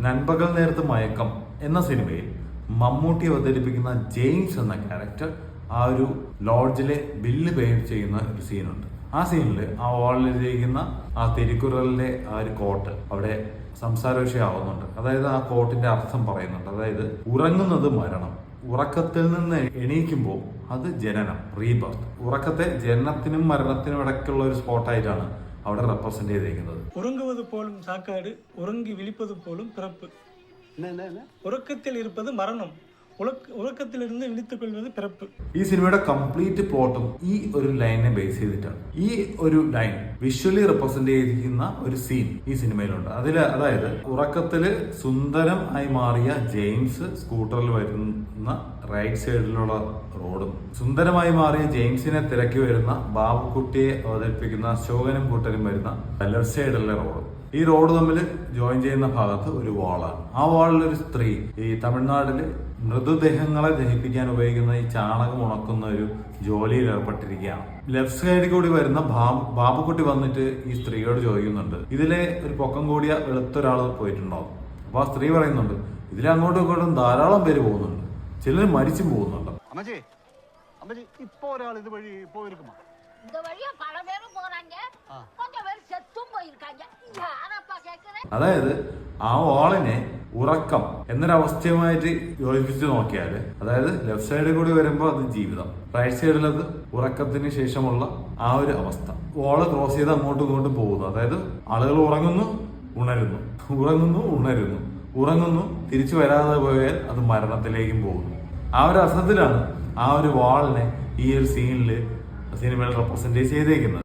നൻപകൽ നേരത്ത് മയക്കം എന്ന സിനിമയിൽ മമ്മൂട്ടി അവതരിപ്പിക്കുന്ന ജെയിംസ് എന്ന ക്യാരക്ടർ ആ ഒരു ലോഡ്ജിലെ ബില്ല് പേ ചെയ്യുന്ന ഒരു സീനുണ്ട് ആ സീനിൽ ആ വാളിലിരിക്കുന്ന ആ തിരുക്കുറലിലെ ആ ഒരു കോട്ട് അവിടെ സംസാര വിഷയമാവുന്നുണ്ട് അതായത് ആ കോട്ടിന്റെ അർത്ഥം പറയുന്നുണ്ട്. അതായത് ഉറങ്ങുന്നത് മരണം. ഉറക്കത്തിൽ നിന്ന് എണീക്കുമ്പോൾ അത് ജനനം റീബർത്ത് ഉറക്കത്തെ ജനനത്തിനും മരണത്തിനും ഇടയ്ക്കുള്ള ഒരു സ്പോട്ടായിട്ടാണ് അവിടെ റെപ്രസെൻ്റ് ചെയ്തിരിക്കുന്നത് ഉറങ്ങുന്നത് പോലും ചാക്കാട് ഉറങ്ങി വിളിപ്പത് പോലും പിറപ്പ് ഉറക്കത്തിൽ ഇരുപ്പത് മരണം ഉറക്കത്തിലിരുന്ന് വിളിത്തുകൊള്ളുന്നത് പിറപ്പ്. ഈ സിനിമയുടെ കംപ്ലീറ്റ് പ്ലോട്ടും ഈ ഒരു ലൈനിനെ ബേസ് ചെയ്തിട്ടാണ്. ഈ ഒരു ലൈൻ വിഷ്വലി റെപ്രസെന്റ് ചെയ്തിരിക്കുന്ന ഒരു സീൻ ഈ സിനിമയിലുണ്ട്. അതിൽ അതായത് ഉറക്കത്തിൽ സുന്ദരം ആയി മാറിയ ജെയിംസ് സ്കൂട്ടറിൽ വരുന്ന റൈറ്റ് സൈഡിലുള്ള റോഡും സുന്ദരമായി മാറിയ ജെയിംസിനെ തിരക്കി വരുന്ന ബാബുക്കുട്ടിയെ അവതരിപ്പിക്കുന്ന ശോകനും കൂട്ടനും വരുന്ന ലെഫ്റ്റ് സൈഡിലുള്ള റോഡും ഈ റോഡ് തമ്മിൽ ജോയിൻ ചെയ്യുന്ന ഭാഗത്ത് ഒരു വാളാണ്. ആ വാളിൽ ഒരു സ്ത്രീ ഈ തമിഴ്നാട്ടിൽ മൃതദേഹങ്ങളെ ദഹിപ്പിക്കാൻ ഉപയോഗിക്കുന്ന ഈ ചാണകം ഉണക്കുന്ന ഒരു ജോലിയിൽ ഏർപ്പെട്ടിരിക്കുകയാണ്. ലെഫ്റ്റ് സൈഡിൽ കൂടി വരുന്ന ബാബുക്കുട്ടി വന്നിട്ട് ഈ സ്ത്രീയോട് ചോദിക്കുന്നുണ്ട്. ഇതിലെ ഒരു പൊക്കം കൂടിയ വെളുത്തൊരാൾ പോയിട്ടുണ്ടാവും അപ്പൊ ആ സ്ത്രീ പറയുന്നുണ്ട് ഇതിലെ അങ്ങോട്ടും ഇങ്ങോട്ടും ധാരാളം പേര് പോകുന്നുണ്ട്. ചിലർ മരിച്ചു പോകുന്നുണ്ട്. ഇപ്പൊ ഒരാൾ ഇത് വഴി പോയിരിക്കുമോ അതായത് ആ വാളിനെ ഉറക്കം എന്നൊരവസ്ഥയുമായിട്ട് യോജിപ്പിച്ച് നോക്കിയാൽ അതായത് ലെഫ്റ്റ് സൈഡിൽ കൂടി വരുമ്പോൾ അത് ജീവിതം. റൈറ്റ് സൈഡിൽ അത് ഉറക്കത്തിന് ശേഷമുള്ള ആ ഒരു അവസ്ഥ. വാൾ ക്രോസ് ചെയ്ത് അങ്ങോട്ടും ഇങ്ങോട്ടും പോകുന്നു. അതായത് ആളുകൾ ഉറങ്ങുന്നു ഉണരുന്നു. ഉറങ്ങുന്നു ഉണരുന്നു. ഉറങ്ങുന്നു തിരിച്ചു വരാതെ പോയാൽ അത് മരണത്തിലേക്കും പോകുന്നു. ആ ഒരു അർത്ഥത്തിലാണ് ആ ഒരു വാളിനെ ഈ ഒരു സീനിൽ സിനിമയിൽ റെപ്രസെന്റേറ്റ് ചെയ്തേക്കുന്നത്.